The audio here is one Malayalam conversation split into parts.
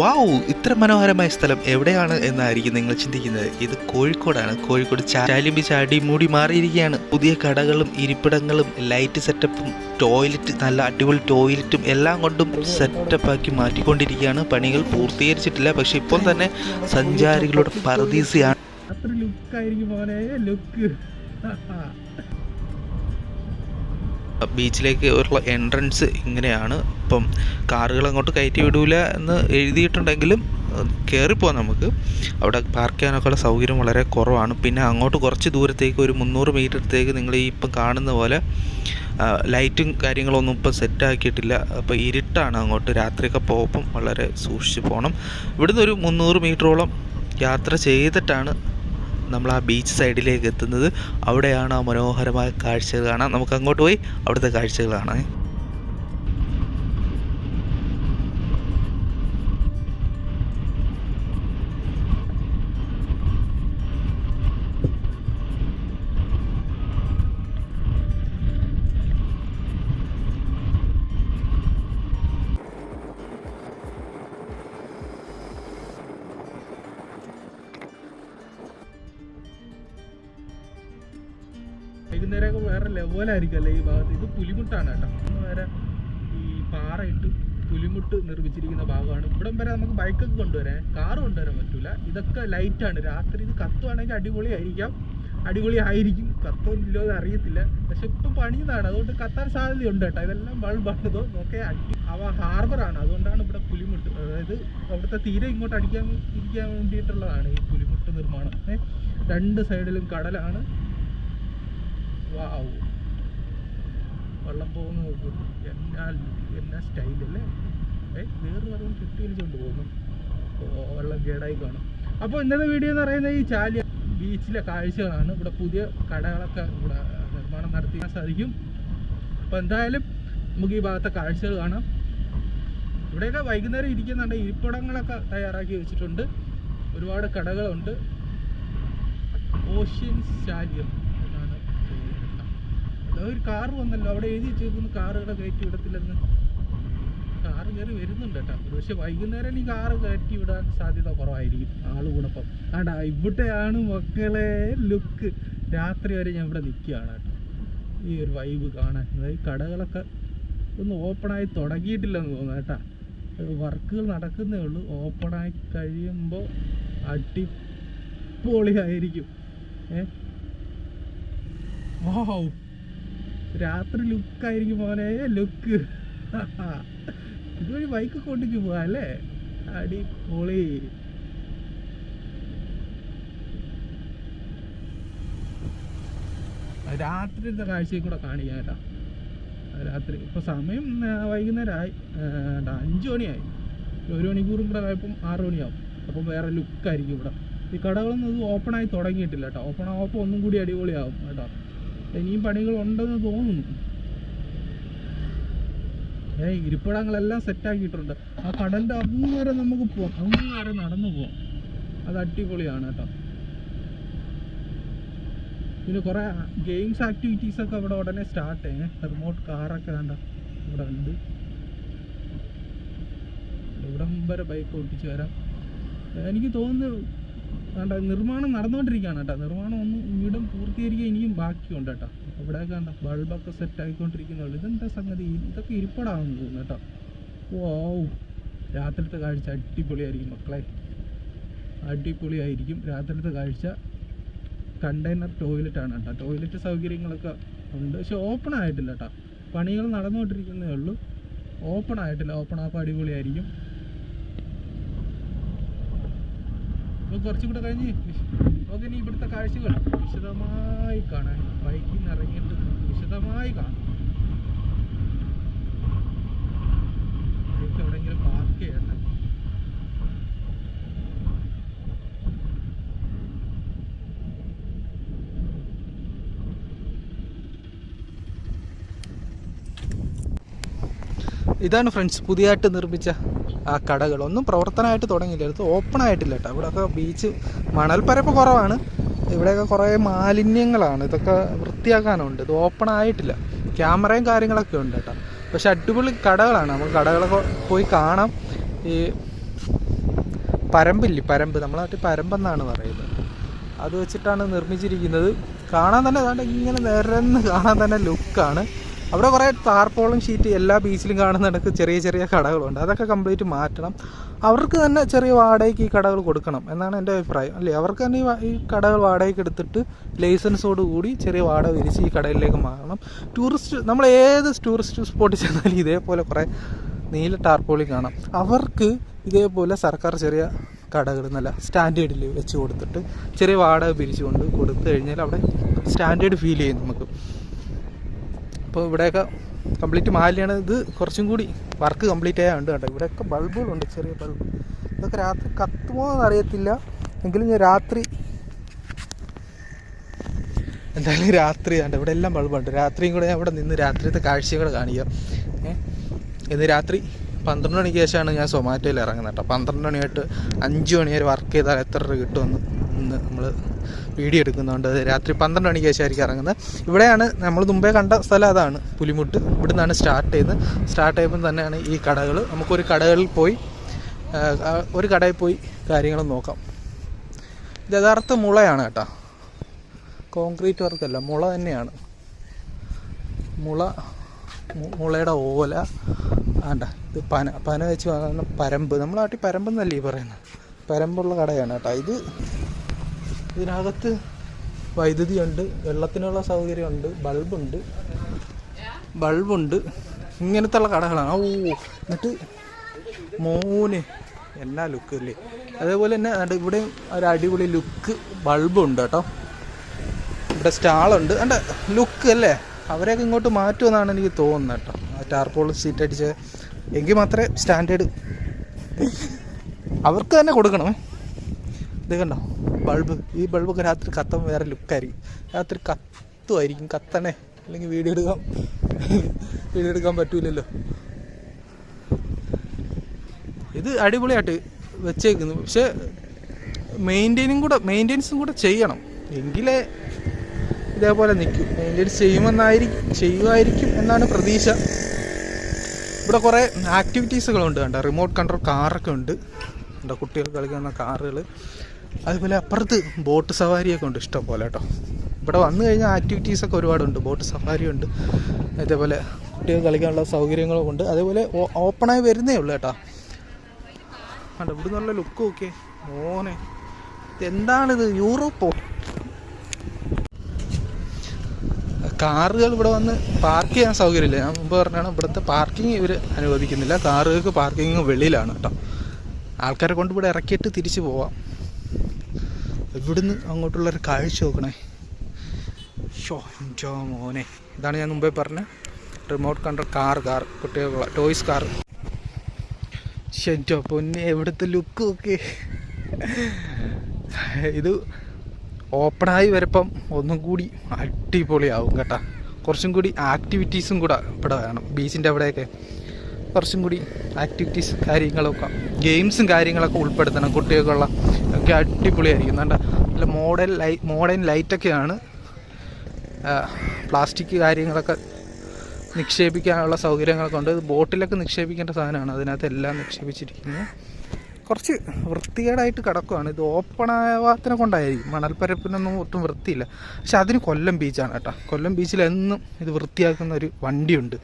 വാവ് ഇത്ര മനോഹരമായ സ്ഥലം എവിടെയാണ് എന്നായിരിക്കും നിങ്ങൾ ചിന്തിക്കുന്നത്. ഇത് കോഴിക്കോടാണ്. കോഴിക്കോട് ചാലിമ്പി ചാടി മൂടി മാറിയിരിക്കുകയാണ്. പുതിയ കടകളും ഇരിപ്പിടങ്ങളും ലൈറ്റ് സെറ്റപ്പും ടോയ്ലറ്റ് നല്ല അടിപൊളി ടോയ്ലറ്റും എല്ലാം കൊണ്ടും സെറ്റപ്പാക്കി മാറ്റിക്കൊണ്ടിരിക്കുകയാണ്. പണികൾ പൂർത്തീകരിച്ചിട്ടില്ല. പക്ഷെ ഇപ്പോൾ തന്നെ സഞ്ചാരികളുടെ പറദീസിയാണ് അത്ര ലുക്കായിരിക്കും പോലെ ലുക്ക് ബീച്ചിലേക്ക് ഉള്ള എൻട്രൻസ് ഇങ്ങനെയാണ്. ഇപ്പം കാറുകൾ അങ്ങോട്ട് കയറ്റി വിടൂല എന്ന് എഴുതിയിട്ടുണ്ടെങ്കിലും കയറിപ്പോവാം നമുക്ക്. അവിടെ പാർക്ക് ചെയ്യാനൊക്കെ ഉള്ള സൗകര്യം വളരെ കുറവാണ്. പിന്നെ അങ്ങോട്ട് കുറച്ച് ദൂരത്തേക്ക് ഒരു മുന്നൂറ് മീറ്ററത്തേക്ക് നിങ്ങൾ ഈ ഇപ്പം കാണുന്ന പോലെ ലൈറ്റും കാര്യങ്ങളൊന്നും ഇപ്പം സെറ്റ് ആക്കിയിട്ടില്ല. അപ്പോൾ ഇരുട്ടാണ് അങ്ങോട്ട്. രാത്രിയൊക്കെ പോകുമ്പം വളരെ സൂക്ഷിച്ച് പോകണം ഇവിടുന്ന് ഒരു മുന്നൂറ് മീറ്ററോളം യാത്ര ചെയ്തിട്ടാണ് നമ്മൾ ആ ബീച്ച് സൈഡിലേക്ക് എത്തുന്നത് അവിടെയാണ് ആ മനോഹരമായ കാഴ്ചകൾ കാണാം നമുക്ക് അങ്ങോട്ട് പോയി അവിടുത്തെ കാഴ്ചകൾ കാണാം. ലെവലായിരിക്കും അല്ലേ ഈ ഭാഗത്ത്? ഇത് പുലിമുട്ടാണ് കേട്ടോ. ഇന്ന് വരെ ഈ പാറയിട്ട് പുലിമുട്ട് നിർമ്മിച്ചിരിക്കുന്ന ഭാഗമാണ്. ഇവിടം വരെ നമുക്ക് ബൈക്കൊക്കെ കൊണ്ടുവരാൻ കാറ് കൊണ്ടുവരാൻ പറ്റൂല. ഇതൊക്കെ ലൈറ്റാണ് രാത്രി ഇത് കത്തുവാണെങ്കിൽ അടിപൊളിയായിരിക്കാം. അടിപൊളിയായിരിക്കും. കത്തോന്നില്ലോ എന്ന് അറിയത്തില്ല. പക്ഷെ ഇപ്പം പണിയുന്നതാണ്. അതുകൊണ്ട് കത്താൻ സാധ്യതയുണ്ട് കേട്ടോ. ഇതെല്ലാം ബൾബാണ് ഇതോ നോക്കെ അടി അവ ഹാർബറാണ് അതുകൊണ്ടാണ് ഇവിടെ പുലിമുട്ട് അതായത് അവിടുത്തെ തീരെ ഇങ്ങോട്ട് അടിക്കാൻ ഇരിക്കാൻ വേണ്ടിയിട്ടുള്ളതാണ് ഈ പുലിമുട്ട് നിർമ്മാണം. രണ്ട് സൈഡിലും കടലാണ്. വാവ് വെള്ളം പോകുന്ന നോക്കൂ. എന്നാ എന്നാ സ്റ്റൈലല്ലേ ഏ വേറെ വെള്ളം ചുറ്റി വലിച്ചുകൊണ്ട് പോകുന്നു. വെള്ളം കേടായി കാണും. അപ്പോൾ ഇന്നത്തെ വീഡിയോ എന്ന് പറയുന്നത് ഈ ചാലിയ ബീച്ചിലെ കാഴ്ചകളാണ്. ഇവിടെ പുതിയ കടകളൊക്കെ ഇവിടെ നിർമ്മാണം നടത്തിയാൻ സാധിക്കും. അപ്പോൾ എന്തായാലും നമുക്ക് ഈ ഭാഗത്തെ കാഴ്ചകൾ കാണാം. ഇവിടെയൊക്കെ വൈകുന്നേരം ഇരിക്കുന്നുണ്ട്. ഇരിപ്പിടങ്ങളൊക്കെ തയ്യാറാക്കി വെച്ചിട്ടുണ്ട്. ഒരുപാട് കടകളുണ്ട്. ഓഷ്യൻ ചാലിയം എന്നാണ് പേര് കേട്ടോ. അവിടെ ഒരു കാർ വന്നല്ലോ. അവിടെ എഴുതി വെച്ചേക്കുന്നു കാറുകളെ കയറ്റി വിടത്തില്ലെന്ന്. കാറ് കയറി വരുന്നുണ്ട് കേട്ടോ. പക്ഷെ വൈകുന്നേരം ഈ കാറ് കയറ്റി വിടാൻ സാധ്യത കുറവായിരിക്കും. ആൾ കൂടപ്പം ആണ്ടാ ഇവിടെയാണ് മക്കളെ ലുക്ക് രാത്രി വരെ ഞാൻ ഇവിടെ നിൽക്കുകയാണ് കേട്ടോ. ഈ ഒരു വൈബ് കാണാൻ. അതായത് കടകളൊക്കെ ഒന്ന് ഓപ്പണായി തുടങ്ങിയിട്ടില്ലെന്ന് തോന്നുന്നു കേട്ടാ. വർക്കുകൾ നടക്കുന്നേ ഉള്ളൂ. ഓപ്പണായി കഴിയുമ്പോൾ അടിപൊളിയായിരിക്കും. ഏ? വാവ് രാത്രി ലുക്കായിരിക്കും മോനെ ലുക്ക്. ഇതുവഴി ബൈക്ക് കൊണ്ടിക്ക് പോവാ അല്ലേ? അടിപൊളി. രാത്രിയിലത്തെ കാഴ്ചയും കൂടെ കാണിക്കാം കേട്ടോ. രാത്രി. ഇപ്പൊ സമയം വൈകുന്നേരമായി അഞ്ചു അഞ്ച് മണിയായി. ഒരു മണിക്കൂറും കൂടെ ആയപ്പം ആറ് മണിയാവും. അപ്പം വേറെ ലുക്കായിരിക്കും ഇവിടെ. ഈ കടകളൊന്നും ഇത് ആയി തുടങ്ങിയിട്ടില്ല കേട്ടോ. ഓപ്പൺ ആവുമ്പോൾ ഒന്നും കൂടി അടിപൊളിയാവും കേട്ടോ. ഇനിയും പണികൾ ഉണ്ടെന്ന് തോന്നുന്നു. ഏ ഇരിപ്പിടങ്ങളെല്ലാം സെറ്റ് ആക്കിയിട്ടുണ്ട്. ആ കടലിന്റെ അങ്ങ് വരെ നമുക്ക് പോവാം അങ്ങ് വരെ നടന്നു പോവാം. അത് അടിപൊളിയാണ് കേട്ടോ. പിന്നെ കുറേ ഗെയിംസ് ആക്ടിവിറ്റീസ് ഒക്കെ ഇവിടെ ഉടനെ സ്റ്റാർട്ട് ചെയ്യേ റിമോട്ട് കാറൊക്കെ വേണ്ട ഇവിടെ ഉണ്ട്. ഇവിടം വരെ ബൈക്ക് ഓട്ടിച്ച് വരാം. എനിക്ക് തോന്നുന്നു വേണ്ട നിർമ്മാണം നടന്നുകൊണ്ടിരിക്കുകയാണ് കേട്ടോ. നിർമ്മാണം ഒന്ന് വീടും പൂർത്തീകരിക്കുക ഇനിയും ബാക്കിയുണ്ട് കേട്ടോ. അവിടെ കണ്ട ബൾബൊക്കെ സെറ്റ് ആയിക്കൊണ്ടിരിക്കുന്നുള്ളൂ ഇതെന്താ സംഗതി? ഇതൊക്കെ ഇരിപ്പടാണെന്ന് തോന്നുന്നു കേട്ടോ. ഓ രാത്രിത്തെ കാഴ്ച അടിപൊളിയായിരിക്കും മക്കളെ. അടിപൊളിയായിരിക്കും. രാത്രിത്തെ കാഴ്ച കണ്ടെയ്നർ ടോയ്ലറ്റ് ആണ് കേട്ടോ. ടോയ്ലറ്റ് സൗകര്യങ്ങളൊക്കെ ഉണ്ട്. പക്ഷെ ഓപ്പൺ ആയിട്ടില്ല കേട്ടോ. പണികൾ നടന്നുകൊണ്ടിരിക്കുന്നേ ഉള്ളൂ. ഓപ്പൺ ആയിട്ടില്ല. ഓപ്പൺ ആകുമ്പോൾ അടിപൊളിയായിരിക്കും. അപ്പോൾ കുറച്ചും കൂടെ കഴിഞ്ഞ്. നമുക്ക് ഇനി ഇവിടുത്തെ കാഴ്ചകൾ വിശദമായി കാണാൻ ബൈക്കിൽ നിന്ന് ഇറങ്ങിയിട്ട് വിശദമായി കാണാം. എവിടെയെങ്കിലും പാർക്ക് ചെയ്യണം ഇതാണ് ഫ്രണ്ട്സ് പുതിയതായിട്ട് നിർമ്മിച്ച ആ കടകൾ ഒന്നും പ്രവർത്തനമായിട്ട് തുടങ്ങിയില്ല. ഇത് ഓപ്പൺ ആയിട്ടില്ല കേട്ടോ. ഇവിടെയൊക്കെ ബീച്ച് മണൽപ്പരപ്പ് കുറവാണ്. ഇവിടെയൊക്കെ കുറേ മാലിന്യങ്ങളാണ്. ഇതൊക്കെ വൃത്തിയാക്കാനുണ്ട്. ഇത് ഓപ്പൺ ആയിട്ടില്ല. ക്യാമറയും കാര്യങ്ങളൊക്കെ ഉണ്ട് കേട്ടോ. പക്ഷെ അടിപൊളി കടകളാണ്. നമുക്ക് കടകളൊക്കെ പോയി കാണാം. ഈ പരമ്പില്ലേ? പരമ്പ്. നമ്മളെ നാട്ടിൽ പരമ്പെന്നാണ് പറയുന്നത്. അത് വെച്ചിട്ടാണ് നിർമ്മിച്ചിരിക്കുന്നത്. കാണാൻ തന്നെ ഇങ്ങനെ നിരന്ന് കാണാൻ തന്നെ ലുക്കാണ് അവിടെ കുറേ താർപ്പോളം ഷീറ്റ് എല്ലാ ബീച്ചിലും കാണുന്ന കണക്ക് ചെറിയ ചെറിയ കടകളുണ്ട്. അതൊക്കെ കംപ്ലീറ്റ് മാറ്റണം. അവർക്ക് തന്നെ ചെറിയ വാടകയ്ക്ക് ഈ കടകൾ കൊടുക്കണം എന്നാണ് എന്റെ അഭിപ്രായം. അല്ലേ? അവർക്ക് തന്നെ ഈ കടകൾ വാടകയ്ക്ക് എടുത്തിട്ട് ലൈസൻസോട് കൂടി ചെറിയ വാടക വിരിച്ച് ഈ കടയിലേക്ക് മാറണം. ടൂറിസ്റ്റ് നമ്മൾ ഏത് ടൂറിസ്റ്റ് സ്പോട്ടിൽ ചെന്നാലും ഇതേപോലെ കുറേ നീല ടാർപ്പോളി കാണാം. അവർക്ക് ഇതേപോലെ സർക്കാർ ചെറിയ കടകൾ നല്ല സ്റ്റാൻഡേർഡിൽ വെച്ച് കൊടുത്തിട്ട് ചെറിയ വാടക പിരിച്ചുകൊണ്ട് കൊടുത്തു കഴിഞ്ഞാൽ അവിടെ സ്റ്റാൻഡേർഡ് ഫീൽ ചെയ്യും നമുക്ക്. അപ്പോൾ ഇവിടെയൊക്കെ കംപ്ലീറ്റ് മാലിയാണ് ഇത് കുറച്ചും കൂടി വർക്ക് കംപ്ലീറ്റ് ആയാൽ ഉണ്ട് കേട്ടോ. ഇവിടെയൊക്കെ ബൾബുകളുണ്ട് ചെറിയ ബൾബ്. ഇതൊക്കെ രാത്രി കത്തുമോ എന്ന് അറിയത്തില്ല എങ്കിലും ഞാൻ രാത്രി എന്തായാലും രാത്രി ഉണ്ട് ഇവിടെ എല്ലാം ബൾബുണ്ട്. രാത്രിയും കൂടെ ഞാൻ ഇവിടെ നിന്ന് രാത്രിയത്തെ കാഴ്ചകൾ കാണിക്കാം. ഏഹ് ഇന്ന് രാത്രി പന്ത്രണ്ട് മണിക്ക് ശേഷമാണ് ഞാൻ സൊമാറ്റോയിൽ ഇറങ്ങുന്നത് കേട്ടോ. പന്ത്രണ്ട് മണിയായിട്ട് അഞ്ച് മണി വരെ വർക്ക് ചെയ്താൽ എത്ര രൂപ കിട്ടുമെന്ന്. ഇന്ന് നമ്മൾ വീഡിയോ എടുക്കുന്നുണ്ട് രാത്രി പന്ത്രണ്ട് മണിക്ക് ശേഷമായിരിക്കും ഇറങ്ങുന്നത്. ഇവിടെയാണ് നമ്മൾ മുമ്പേ കണ്ട സ്ഥലം അതാണ് പുലിമുട്ട്. ഇവിടെ നിന്നാണ് സ്റ്റാർട്ട് ചെയ്യുന്നത് സ്റ്റാർട്ട് ചെയ്യുമ്പോൾ തന്നെയാണ് ഈ കടകൾ നമുക്കൊരു കടകളിൽ പോയി ഒരു കടയിൽ പോയി കാര്യങ്ങൾ നോക്കാം. യഥാർത്ഥ മുളയാണ് കേട്ടോ. കോൺക്രീറ്റ് വർക്കല്ല മുള തന്നെയാണ്. മുള മുളയുടെ ഓല ആണ്ട ഇത് പന പന വെച്ച് വാങ്ങുന്ന പരമ്പ്. നമ്മളെ നാട്ടിൽ പരമ്പെന്നല്ലേ ഈ പറയുന്നത്? പരമ്പുള്ള കടയാണ് കേട്ടോ. ഇത് ഇതിനകത്ത് വൈദ്യുതി ഉണ്ട് വെള്ളത്തിനുള്ള സൗകര്യമുണ്ട് ബൾബുണ്ട്. ബൾബുണ്ട്. ഇങ്ങനത്തെ ഉള്ള കടകളാണ്. ഓ എന്നിട്ട് മോന് എന്നാ ലുക്ക് അല്ലേ? അതേപോലെ തന്നെ ഇവിടെ ഒരു അടിപൊളി ലുക്ക് ബൾബുണ്ട് കേട്ടോ. ഇവിടെ സ്റ്റാളുണ്ട്. അണ്ട ലുക്ക് അല്ലേ? അവരെയൊക്കെ ഇങ്ങോട്ട് മാറ്റുമെന്നാണ് എനിക്ക് തോന്നുന്നത് കേട്ടോ. ടാർപോൾ സീറ്റ് അടിച്ച്. എങ്കിൽ മാത്രമേ സ്റ്റാൻഡേർഡ് അവർക്ക് തന്നെ കൊടുക്കണം ഇത് കണ്ടോ? ബൾബ് ഈ ബൾബൊക്കെ രാത്രി കത്തുമ്പോൾ വേറെ ലുക്കായിരിക്കും രാത്രി കത്തുമായിരിക്കും കത്തണേ. അല്ലെങ്കിൽ വീഡിയോ എടുക്കാം. വീഡിയോ എടുക്കാൻ പറ്റൂലല്ലോ. ഇത് അടിപൊളിയായിട്ട് വെച്ചേക്കുന്നു. പക്ഷേ മെയിന്റെയിനും കൂടെ മെയിന്റെനൻസും കൂടെ ചെയ്യണം. എങ്കിലേ ഇതേപോലെ നിൽക്കും. മെയിന്റെയിൻസ് ചെയ്യുമെന്നായിരിക്കും ചെയ്യുമായിരിക്കും എന്നാണ് പ്രതീക്ഷ. ഇവിടെ കുറേ ആക്ടിവിറ്റീസുകളുണ്ട് കണ്ടോ. റിമോട്ട് കൺട്രോൾ കാറൊക്കെ ഉണ്ട്. കണ്ടോ കുട്ടികൾ കളിക്കുന്ന കാറുകൾ അതുപോലെ അപ്പുറത്ത് ബോട്ട് സവാരിയൊക്കെ ഉണ്ട്. ഇഷ്ടം പോലെ കേട്ടോ. ഇവിടെ വന്നു കഴിഞ്ഞാൽ ആക്ടിവിറ്റീസൊക്കെ ഒരുപാടുണ്ട്. ബോട്ട് സഫാരി ഉണ്ട്. അതേപോലെ കുട്ടികൾ കളിക്കാനുള്ള സൗകര്യങ്ങളും ഉണ്ട്. അതേപോലെ ഓപ്പണായി വരുന്നേ ഉള്ളൂ കേട്ടോ. കണ്ടോ ഇവിടെ നല്ല ലുക്ക് ഓക്കെ മോനെ. എന്താണിത് യൂറോപ്പോ. കാറുകൾ ഇവിടെ വന്ന് പാർക്ക് ചെയ്യാൻ സൗകര്യമില്ല. ഞാൻ മുമ്പ് പറഞ്ഞാണ് ഇവിടുത്തെ പാർക്കിംഗ് ഇവർ അനുവദിക്കുന്നില്ല. കാറുകൾക്ക് പാർക്കിംഗ് വെളിയിലാണ് കേട്ടോ. ആൾക്കാരെ കൊണ്ട് ഇവിടെ ഇറക്കിയിട്ട് തിരിച്ചു പോവാം. ഇവിടുന്ന് അങ്ങോട്ടുള്ളൊരു കാഴ്ച നോക്കണേ? ഷോ എൻജോ മോനെ. ഇതാണ് ഞാൻ മുമ്പേ പറഞ്ഞ റിമോട്ട് കൺട്രോൾ കാർ കാർ കുട്ടികളുള്ള ടോയ്സ് കാർ ഷെറ്റോ പൊന്നെ എവിടുത്തെ ലുക്ക് ഒക്കെ ഇത് ഓപ്പണായി വരപ്പം ഒന്നും കൂടി അടിപൊളിയാവും കേട്ടോ. കുറച്ചും കൂടി ആക്ടിവിറ്റീസും കൂടെ ഇവിടെ വേണം. ബീച്ചിന്റെ അവിടെയൊക്കെ കുറച്ചും കൂടി ആക്ടിവിറ്റീസ് കാര്യങ്ങളൊക്കെ ഗെയിംസും കാര്യങ്ങളൊക്കെ ഉൾപ്പെടുത്തണം കുട്ടികൾക്കുള്ള. ഒക്കെ അടിപൊളിയായിരിക്കും. നല്ല നല്ല മോഡൽ ലൈ മോഡേൺ ലൈറ്റൊക്കെയാണ് പ്ലാസ്റ്റിക് കാര്യങ്ങളൊക്കെ നിക്ഷേപിക്കാനുള്ള സൗകര്യങ്ങളൊക്കെ ഉണ്ട്. ബോട്ടിലൊക്കെ നിക്ഷേപിക്കേണ്ട സാധനമാണ്. അതിനകത്ത് എല്ലാം നിക്ഷേപിച്ചിരിക്കുന്നത്. കുറച്ച് വൃത്തികേടായിട്ട് കിടക്കുകയാണ് ഇത് ഓപ്പൺ ആവാത്തിനെ കൊണ്ടായിരിക്കും. മണൽപ്പരപ്പിനൊന്നും ഒട്ടും വൃത്തിയില്ല. പക്ഷെ അതിന് കൊല്ലം ബീച്ചാണ് കേട്ടോ. കൊല്ലം ബീച്ചിൽ എന്നും ഇത് വൃത്തിയാക്കുന്ന ഒരു വണ്ടിയുണ്ട്.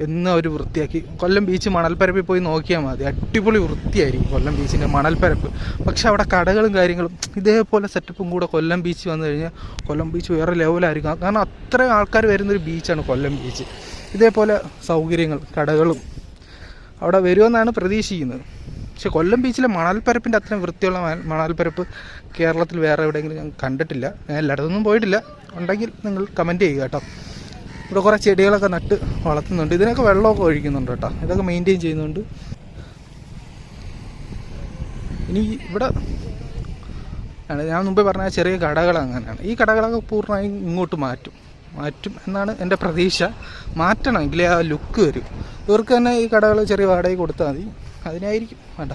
എന്നും അവർ വൃത്തിയാക്കി. കൊല്ലം ബീച്ച് മണൽപ്പരപ്പിൽ പോയി നോക്കിയാൽ മതി. അടിപൊളി വൃത്തിയായിരിക്കും കൊല്ലം ബീച്ചിന്റെ മണൽപ്പരപ്പ്. പക്ഷെ അവിടെ കടകളും കാര്യങ്ങളും ഇതേപോലെ സെറ്റപ്പും കൂടെ കൊല്ലം ബീച്ച് വന്നു കഴിഞ്ഞാൽ കൊല്ലം ബീച്ച് വേറെ ലെവലായിരിക്കും കാരണം അത്രയും ആൾക്കാർ വരുന്നൊരു ബീച്ചാണ് കൊല്ലം ബീച്ച് ഇതേപോലെ സൗകര്യങ്ങൾ കടകളും അവിടെ വരുമെന്നാണ് പ്രതീക്ഷിക്കുന്നത്. പക്ഷെ കൊല്ലം ബീച്ചിലെ മണൽപ്പരപ്പിന്റെ അത്രയും വൃത്തിയുള്ള മണൽ- മണൽപ്പരപ്പ് കേരളത്തിൽ വേറെ എവിടെയെങ്കിലും ഞാൻ കണ്ടിട്ടില്ല. ഞാൻ എല്ലായിടത്തൊന്നും പോയിട്ടില്ല. ഉണ്ടെങ്കിൽ നിങ്ങൾ കമന്റ് ചെയ്യുക കേട്ടോ. ഇവിടെ കുറേ ചെടികളൊക്കെ നട്ട് വളർത്തുന്നുണ്ട്. ഇതിനൊക്കെ വെള്ളമൊക്കെ ഒഴിക്കുന്നുണ്ട് കേട്ടോ. ഇതൊക്കെ മെയിന്റെയിൻ ചെയ്യുന്നുണ്ട്. ഇനി ഇവിടെ ഞാൻ മുമ്പേ പറഞ്ഞ ചെറിയ കടകൾ അങ്ങനെയാണ്. ഈ കടകളൊക്കെ പൂർണമായും ഇങ്ങോട്ട് മാറ്റും. മാറ്റും എന്നാണ് എന്റെ പ്രതീക്ഷ. മാറ്റണം ആ ലുക്ക് വരും. ഇവർക്ക് തന്നെ ഈ കടകൾ ചെറിയ വാടകയിൽ കൊടുത്താൽ മതി. അതിനായിരിക്കും വേണ്ട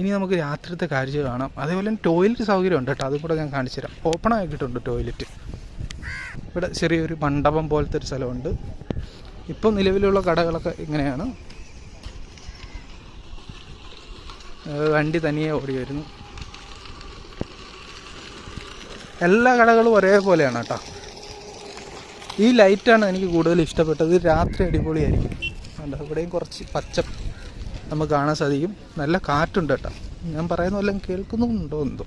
ഇനി നമുക്ക് രാത്രിത്തെ കാഴ്ച കാണാം. അതേപോലെ തന്നെ ടോയ്ലറ്റ് സൗകര്യം ഉണ്ട് കേട്ടോ. അതും കൂടെ ഞാൻ കാണിച്ചു തരാം ഓപ്പൺ ആക്കിയിട്ടുണ്ട് ടോയ്ലറ്റ് ഇവിടെ ചെറിയൊരു മണ്ഡപം പോലത്തെ ഒരു സ്ഥലമുണ്ട്. ഇപ്പം നിലവിലുള്ള കടകളൊക്കെ ഇങ്ങനെയാണ്. വണ്ടി തനിയെ ഓടി വരുന്നു. എല്ലാ കടകളും ഒരേപോലെയാണ് കേട്ടോ. ഈ ലൈറ്റാണ് എനിക്ക് കൂടുതൽ ഇഷ്ടപ്പെട്ടത്. രാത്രി അടിപൊളിയായിരിക്കും. കണ്ടോ ഇവിടെയും കുറച്ച് പച്ച നമുക്ക് കാണാൻ സാധിക്കും. നല്ല കാറ്റുണ്ട് കേട്ടോ. ഞാൻ പറയുന്ന വല്ലതും കേൾക്കുന്നുണ്ടോ എന്തോ.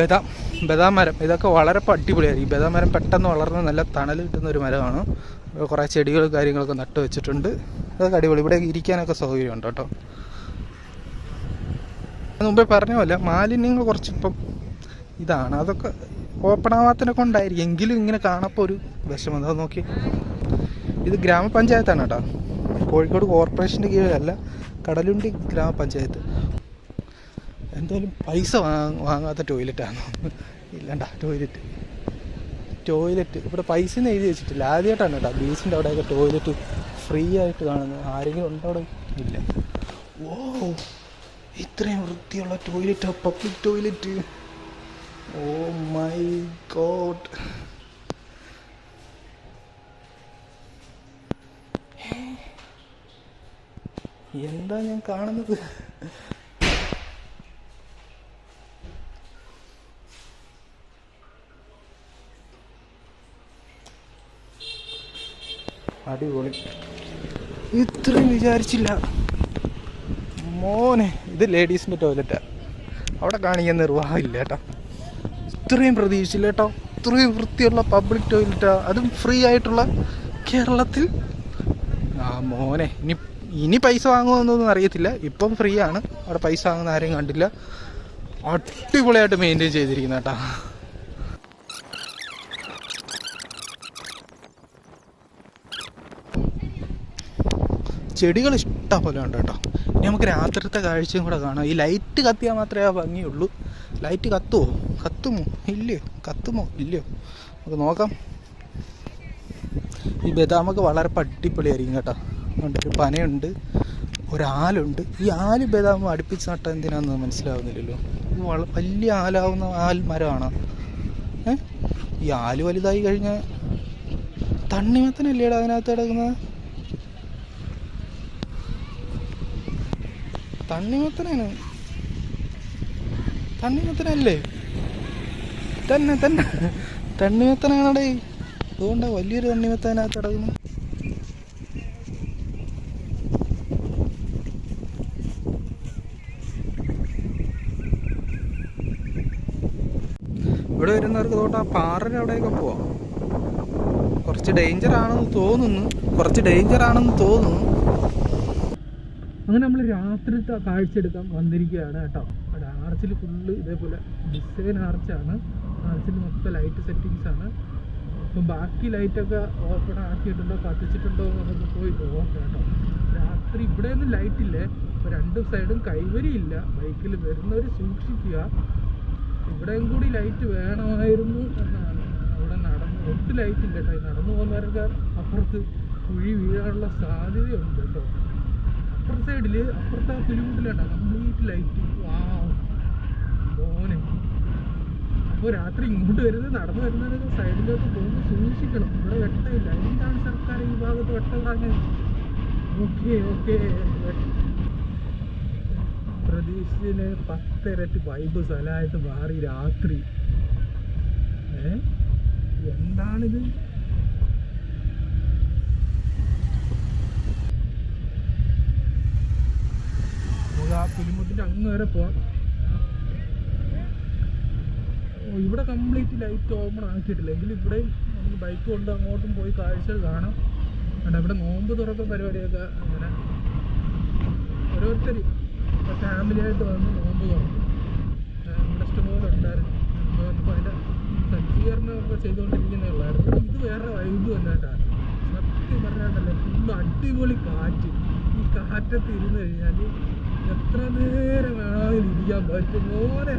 ബദാം ബദാം മരം ഇതൊക്കെ വളരെ അടിപൊളിയായിരിക്കും. ബദാം മരം പെട്ടെന്ന് വളർന്ന് നല്ല തണൽ കിട്ടുന്ന ഒരു മരമാണ്. കുറേ ചെടികളും കാര്യങ്ങളൊക്കെ നട്ടു വെച്ചിട്ടുണ്ട്. അതൊക്കെ അടിപൊളി. ഇവിടെ ഇരിക്കാനൊക്കെ സൗകര്യമുണ്ട് കേട്ടോ. മുമ്പേ പറഞ്ഞ പോലെ മാലിന്യങ്ങൾ കുറച്ചിപ്പം ഇതാണ്. അതൊക്കെ ഓപ്പൺ ആവാത്തതിനെ കൊണ്ടായിരിക്കും. എങ്കിലും ഇങ്ങനെ കാണപ്പോൾ ഒരു വിഷമം. അത് നോക്കി. ഇത് ഗ്രാമപഞ്ചായത്താണ് കേട്ടോ. കോഴിക്കോട് കോർപ്പറേഷന്റെ കീഴിലല്ല കടലുണ്ടി ഗ്രാമപഞ്ചായത്ത്. എന്തായാലും പൈസ വാങ്ങ വാങ്ങാത്ത ടോയ്ലറ്റാണോ? ഇല്ലണ്ട ടോയ്ലറ്റ്. ടോയ്ലറ്റ്. ഇവിടെ പൈസ ഒന്നും എഴുതി വെച്ചിട്ടില്ല. ആദ്യമായിട്ടാണ് കേട്ടോ. ബീച്ചിന്റെ അവിടെയൊക്കെ ടോയ്ലറ്റ് ഫ്രീ ആയിട്ട് കാണുന്നത്. ആരെങ്കിലും ഉണ്ടോ അവിടെ? ഇല്ല. ഓ ഇത്രയും വൃത്തിയുള്ള toilet. Public toilet. Oh my God. എന്താ ഞാൻ കാണുന്നത്? അടിപൊളി. ഇത്രയും വിചാരിച്ചില്ല. മോനെ ഇത് ലേഡീസിന്റെ ടോയ്ലറ്റാ അവിടെ കാണിക്കാൻ നിർവാഹമില്ല കേട്ടോ. ഇത്രയും പ്രതീക്ഷിച്ചില്ല കേട്ടോ. ഇത്രയും വൃത്തിയുള്ള പബ്ലിക് ടോയ്ലറ്റാ അതും ഫ്രീ ആയിട്ടുള്ള കേരളത്തിൽ. ആ മോനെ ഇനി ഇനി പൈസ വാങ്ങുമെന്നൊന്നും അറിയത്തില്ല. ഇപ്പം ഫ്രീ ആണ്. അവിടെ പൈസ വാങ്ങുന്ന ആരെയും കണ്ടില്ല. അടിപൊളിയായിട്ട് മെയിന്റെയിൻ ചെയ്തിരിക്കുന്ന കേട്ടോ. ചെടികൾ ഇഷ്ടം പോലെ ഉണ്ട് കേട്ടോ. ഇനി നമുക്ക് രാത്രിത്തെ കാഴ്ചയും കൂടെ കാണാം. ഈ ലൈറ്റ് കത്തിയാൽ മാത്രമേ ആ ഭംഗിയുള്ളൂ ലൈറ്റ് കത്തുമോ കത്തുമോ? ഇല്ലയോ? കത്തുമോ? ഇല്ലയോ? നമുക്ക് നോക്കാം. ഈ ബദാമൊക്കെ വളരെ പട്ടിപ്പൊളിയായിരിക്കും കേട്ടോ. അതുകൊണ്ട് ഒരു പനയുണ്ട് ഒരാലുണ്ട് ഈ ആൽ ബദാം അടുപ്പിച്ച് നട്ട എന്തിനാന്ന് മനസ്സിലാവുന്നില്ലല്ലോ. വലിയ ആലാവുന്ന ആൽ മരമാണ് ഏ? ഈ ആൽ വലുതായി കഴിഞ്ഞാൽ തണ്ണിമത്തനല്ലേടാ അതിനകത്ത് കിടക്കുന്നത്? തണ്ണിമത്തനാണ്. തണ്ണിമത്തനല്ലേ? തന്നെ തന്നെ. തണ്ണിമത്തനാണടേ. അതുകൊണ്ടാ വലിയൊരു തണ്ണിമത്തനകത്ത് കിടക്കുന്നു ഇവിടെ വരുന്നവർക്ക് തോട്ടാ ആ അവിടെയൊക്കെ പോവാം. കുറച്ച് ഡേഞ്ചർ ആണെന്ന് തോന്നുന്നു. കുറച്ച് ഡേഞ്ചർ ആണെന്ന് തോന്നുന്നു. അങ്ങനെ നമ്മൾ രാത്രിത്തെ കാഴ്ച എടുക്കാൻ വന്നിരിക്കുകയാണ് കേട്ടോ. അവിടെ ആർച്ചിൽ ഫുള്ള് ഇതേപോലെ ഡിസൈൻ ആർച്ചാണ് ആർച്ചിൽ മൊത്തം ലൈറ്റ് സെറ്റിങ്സ് ആണ്. അപ്പം ബാക്കി ലൈറ്റൊക്കെ ഓപ്പൺ ആക്കിയിട്ടുണ്ടോ കത്തിച്ചിട്ടുണ്ടോ എന്നൊക്കെ പോയി നോക്കാം കേട്ടോ. രാത്രി ഇവിടെയൊന്നും ലൈറ്റ് ഇല്ലേ. അപ്പോൾ രണ്ട് സൈഡും കൈവരിയില്ല. ബൈക്കിൽ വരുന്നവർ സൂക്ഷിക്കുക. ഇവിടെയും കൂടി ലൈറ്റ് വേണമായിരുന്നു എന്നാണ്. അവിടെ നടന്ന് ഒട്ടും ലൈറ്റ് ഇല്ല കേട്ടോ. നടന്നു പോകുന്നവരൊക്കെ അപ്പുറത്ത് കുഴി വീഴാനുള്ള സാധ്യതയുണ്ട് കേട്ടോ. അപ്പുറത്തെ സൈഡിൽ അപ്പുറത്തെ പുലിമുട്ടിലുണ്ടോ കംപ്ലീറ്റ് ലൈറ്റ് വാ മോനെ. അപ്പോൾ രാത്രി ഇങ്ങോട്ട് വരുന്നത് നടന്നു വരുന്നതൊക്കെ സൈഡിലോട്ട് പോകുമ്പോൾ സൂക്ഷിക്കണം. ഇവിടെ വെട്ടമില്ല. എന്താണ് സർക്കാർ ഈ ഭാഗത്ത് വെട്ടം കളഞ്ഞത്? ഓക്കെ ഓക്കെ പ്രതീക്ഷിച്ചതിന് പത്തിരട്ടി വൈബ് സ്ഥലമായിട്ട് മാറി രാത്രി. ഏ? എന്താണിത് നമുക്ക് ആ വരെ പോവാം. ഇവിടെ കംപ്ലീറ്റ് ലൈറ്റ് ഓപ്പൺ ആക്കിയിട്ടില്ല. എങ്കിലും ഇവിടെയും നമുക്ക് ബൈക്ക് കൊണ്ട് അങ്ങോട്ടും പോയി കാഴ്ച കാണാം. കണ്ടോ ഇവിടെ നോമ്പ് തുറക്ക പരിപാടിയൊക്കെ അങ്ങനെ ഓരോരുത്തർ ഫാമിലിയായിട്ട് വന്ന് നോമ്പ് തുറക്കും. ഇവിടെ ഇഷ്ടംപോലെ ഉണ്ടായിരുന്നു. അപ്പോൾ അതിന്റെ സജ്ജീകരണമൊക്കെ ചെയ്തുകൊണ്ടിരിക്കുന്നേ ഉള്ളായിരുന്നു ഇത് വേറെ വൈബ് തന്നെയായിട്ടാണ് സത്യം പറഞ്ഞാണ്ടല്ലേ ഫുള്ള് അടിപൊളി കാറ്റ്. ഈ കാറ്റത്ത് ഇരുന്ന് കഴിഞ്ഞാൽ എത്ര നേരം വേണമെങ്കിലും ഇരിക്കാൻ പറ്റും മോനെ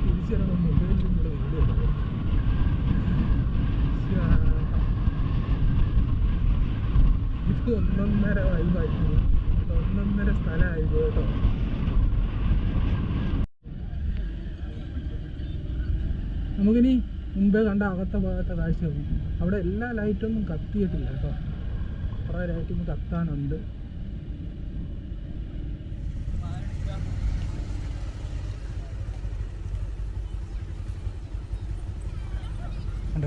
തിരിച്ചറിയണം മൊബൈലിൽ കൂടെ വീഡിയോ ഇത് ഒന്നൊന്നര വൈബായി ഒന്നൊന്നര സ്ഥലമായി കേട്ടോ നമുക്കിനി മുമ്പേ കണ്ട അകത്തെ ഭാഗത്തെ കാഴ്ച അവിടെ എല്ലാ ലൈറ്റൊന്നും കത്തിയിട്ടില്ല കേട്ടോ. കുറേ ലൈറ്റൊന്നും കത്താനുണ്ട്.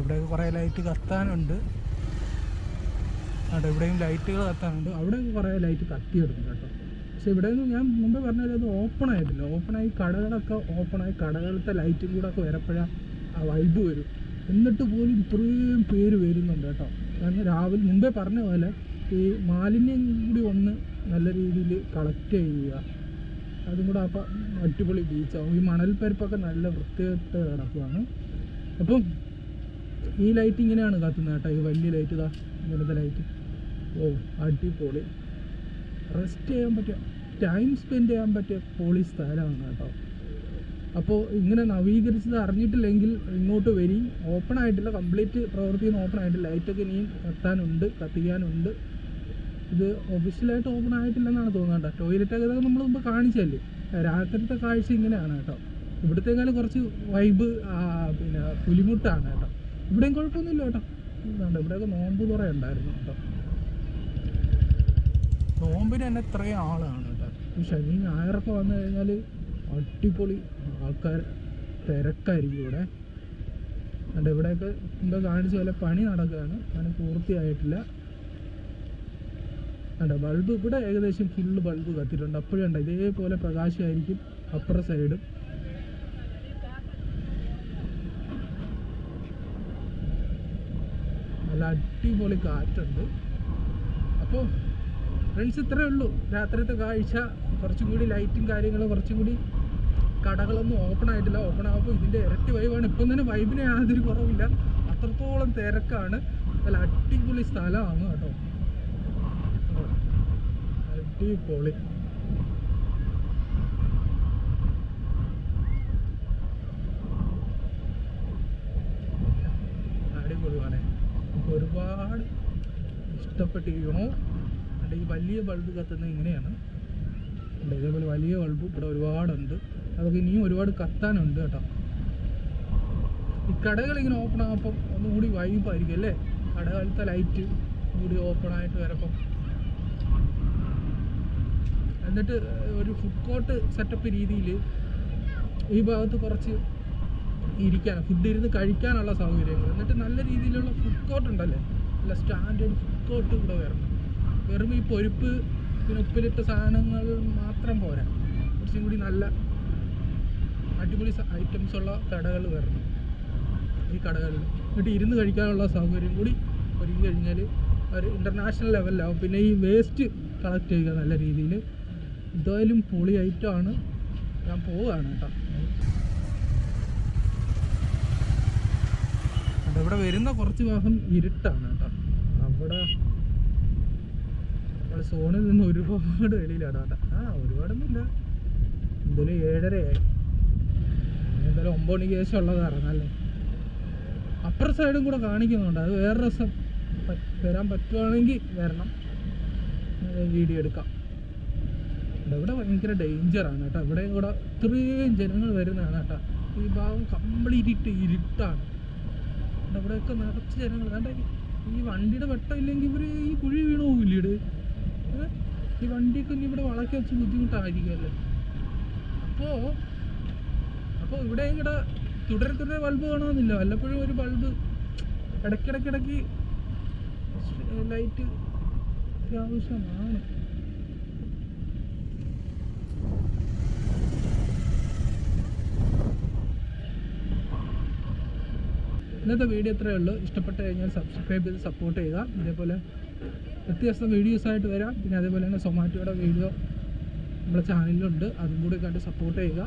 ഉണ്ട് ഇവിടെ കുറേ ലൈറ്റ് കത്താനുണ്ട്. അവിടെ ഇവിടെയും ലൈറ്റുകൾ കത്താനുണ്ട്. അവിടെ കുറേ ലൈറ്റ് കത്തിയിടുന്നു കേട്ടോ. പക്ഷെ ഇവിടെ നിന്ന് ഞാൻ മുമ്പേ പറഞ്ഞത് അത് ഓപ്പൺ ആയിട്ടില്ല. ഓപ്പൺ ആയി കടകളൊക്കെ ഓപ്പൺ ആയി കടകളിലത്തെ ലൈറ്റും കൂടെ ഒക്കെ വരപ്പോഴാണ് ആ വൈബ് വരും. എന്നിട്ട് പോലും ഇത്രയും പേര് വരുന്നുണ്ട് കേട്ടോ. കാരണം രാവിലെ മുമ്പേ പറഞ്ഞ പോലെ ഈ മാലിന്യം കൂടി ഒന്ന് നല്ല രീതിയിൽ കളക്ട് ചെയ്യുക. അതും കൂടെ അപ്പം അടിപൊളി ബീച്ചാവും ഈ മണൽപ്പരിപ്പൊക്കെ നല്ല വൃത്തിയായിട്ട് കിടക്കുകയാണ് അപ്പം ഈ ലൈറ്റ് ഇങ്ങനെയാണ് കത്തുന്നത് കേട്ടോ. ഈ വലിയ ലൈറ്റ് ഇതാ ഇങ്ങനത്തെ ലൈറ്റ് ഓ അടിപൊളി. റെസ്റ്റ് ചെയ്യാൻ പറ്റിയ ടൈം സ്പെൻഡ് ചെയ്യാൻ പറ്റിയ പൊളി സ്ഥലമാണ് കേട്ടോ. അപ്പോൾ ഇങ്ങനെ നവീകരിച്ചത് അറിഞ്ഞിട്ടില്ലെങ്കിൽ ഇങ്ങോട്ട് വരി. ഓപ്പൺ ആയിട്ടില്ല കംപ്ലീറ്റ് പ്രവർത്തിക്കുന്ന ഓപ്പൺ ആയിട്ടില്ല. ലൈറ്റൊക്കെ ഇനിയും കത്താനുണ്ട് കത്തിക്കാനുണ്ട്. ഇത് ഒഫീഷ്യലായിട്ട് ഓപ്പൺ ആയിട്ടില്ലെന്നാണ് തോന്നുന്നത് കേട്ടോ. ടോയ്ലറ്റൊക്കെ ഇതൊക്കെ നമ്മൾ മുമ്പ് കാണിച്ചല്ലേ രാത്രിത്തെ കാഴ്ച ഇങ്ങനെയാണ് കേട്ടോ. ഇവിടുത്തെക്കാളും കുറച്ച് വൈബ് പിന്നെ പുലിമുട്ടാണ് കേട്ടോ. ഇവിടെയും കുഴപ്പമൊന്നുമില്ല കേട്ടോ. ഇതുണ്ട് ഇവിടെയൊക്കെ നോമ്പ് തുറ ഉണ്ടായിരുന്നു കേട്ടോ. നോമ്പിന് തന്നെ ഇത്രയും ആളാണ് കേട്ടോ. ശനി ഞായറൊക്കെ വന്നു കഴിഞ്ഞാൽ അടിപൊളി ആൾക്കാർ തിരക്കായിരിക്കും ഇവിടെ. എന്നിട്ട് ഇവിടെയൊക്കെ മുമ്പ് കാണിച്ച പോലെ പണി നടക്കുകയാണ്. പണി പൂർത്തിയായിട്ടില്ല. അല്ല ബൾബ് ഇവിടെ ഏകദേശം ഫുള്ള് ബൾബ് കത്തിയിട്ടുണ്ട്. അപ്പോഴും ഉണ്ട് ഇതേപോലെ പ്രകാശമായിരിക്കും അപ്പുറ സൈഡും നല്ല അടിപൊളി കാറ്റുണ്ട്. അപ്പോൾ ഫ്രണ്ട്സ് ഇത്രയേ ഉള്ളൂ. രാത്രിത്തെ കാഴ്ച കുറച്ചും കൂടി ലൈറ്റും കാര്യങ്ങളും കുറച്ചും കൂടി കടകളൊന്നും ഓപ്പൺ ആയിട്ടില്ല. ഓപ്പൺ ആകുമ്പോൾ ഇതിന്റെ ഇരട്ടി വൈബാണ് ഇപ്പം തന്നെ വൈബിന് യാതൊരു കുറവില്ല. അത്രത്തോളം തിരക്കാണ്. നല്ല അടിപൊളി സ്ഥലമാണ് കേട്ടോ. അടിപൊളി. അടിപൊളി ഒരുപാട് ഇഷ്ടപ്പെട്ടിരിക്കണോ അല്ലെങ്കിൽ വലിയ ബൾബ് കത്തുന്നത് ഇങ്ങനെയാണ്. അല്ല ഇതേപോലെ വലിയ ബൾബ് ഇവിടെ ഒരുപാടുണ്ട്. അതൊക്കെ ഇനിയും ഒരുപാട് കത്താനുണ്ട് കേട്ടോ. ഈ കടകൾ ഇങ്ങനെ ഓപ്പൺ ആകുമ്പോൾ ഒന്നുകൂടി വൈബായിരിക്കും അല്ലേ? കടകാലത്തെ ലൈറ്റ് കൂടി ഓപ്പൺ ആയിട്ട് വരപ്പം. എന്നിട്ട് ഒരു ഫുഡ് കോർട്ട് സെറ്റപ്പ് രീതിയിൽ ഈ ഭാഗത്ത് കുറച്ച് ഇരിക്കാൻ ഫുഡ് ഇരുന്ന് കഴിക്കാനുള്ള സൗകര്യങ്ങൾ എന്നിട്ട് നല്ല രീതിയിലുള്ള ഫുഡ് കോർട്ട് ഉണ്ടല്ലേ? നല്ല സ്റ്റാൻഡേർഡ് ഫുഡ് കോർട്ട് ഇവിടെ വരണം. വെറും ഈ പൊരിപ്പ് പിന്നെ ഉപ്പിലിട്ട സാധനങ്ങൾ മാത്രം പോരാ. കുറച്ചും കൂടി നല്ല അടിപൊളി ഐറ്റംസ് ഉള്ള കടകൾ വരണം. ഈ കടകളിൽ എന്നിട്ട് ഇരുന്ന് കഴിക്കാനുള്ള സൗകര്യം കൂടി ഒരുങ്ങി കഴിഞ്ഞാൽ ഒരു ഇന്റർനാഷണൽ ലെവലിലാവും പിന്നെ ഈ വേസ്റ്റ് കളക്ട് ചെയ്യുക നല്ല രീതിയിൽ എന്തായാലും പൊളി ഐറ്റമാണ് ഞാൻ പോവുകയാണ് കേട്ടോ അത് ഇവിടെ വരുന്ന കുറച്ച് ഭാഗം ഇരുട്ടാണ് കേട്ടോ. അവിടെ നമ്മൾ സോണിൽ നിന്ന് ഒരുപാട് വെളിയിലാണ് കേട്ടോ. ആ ഒരുപാടൊന്നുമില്ല. എന്തായാലും ഏഴരയായി. എന്തായാലും ഒമ്പത് മണിക്ക് ശേഷം ഉള്ളതാണ് അല്ലേ അപ്പുറ സൈഡും കൂടെ കാണിക്കുന്നുണ്ട്. അത് വേറെ രസം വരാൻ പറ്റുവാണെങ്കിൽ വരണം. വീഡിയോ എടുക്കാം. ഇവിടെ ഭയങ്കര ഡേഞ്ചറാണ് കേട്ടോ. ഇവിടെയും കൂടെ ഇത്രയും ജനങ്ങൾ വരുന്നതാണ് കേട്ടോ. ഈ ഭാഗം കംപ്ലീറ്റ് ഇരുട്ടാണ്. ഇവിടെ ഇവിടെയൊക്കെ നിറച്ച് ജനങ്ങൾ. കണ്ട? ഈ വണ്ടിയുടെ വെട്ടം ഇല്ലെങ്കിൽ ഇവർ ഈ കുഴി വീണു ഇത് ഈ വണ്ടിയൊക്കെ ഇനി ഇവിടെ വളക്കി വെച്ച് ബുദ്ധിമുട്ടായിരിക്കുമല്ലേ. അപ്പോൾ അപ്പോൾ ഇവിടെ ഇവിടെ തുടരെ തുടരെ ബൾബ് കാണുമെന്നില്ല വല്ലപ്പോഴും ഒരു ബൾബ് ഇടയ്ക്കിടയ്ക്കിടയ്ക്ക് ലൈറ്റ് ആവശ്യമാണ് ഇന്നത്തെ വീഡിയോ ഇത്രയേ ഉള്ളൂ. ഇഷ്ടപ്പെട്ട് കഴിഞ്ഞാൽ സബ്സ്ക്രൈബ് ചെയ്ത് സപ്പോർട്ട് ചെയ്യുക. ഇതേപോലെ വ്യത്യസ്ത വീഡിയോസായിട്ട് വരാം. പിന്നെ അതേപോലെ തന്നെ സൊമാറ്റോയുടെ വീഡിയോ നമ്മുടെ ചാനലിലുണ്ട് അതും കൂടി കണ്ട് സപ്പോർട്ട് ചെയ്യുക.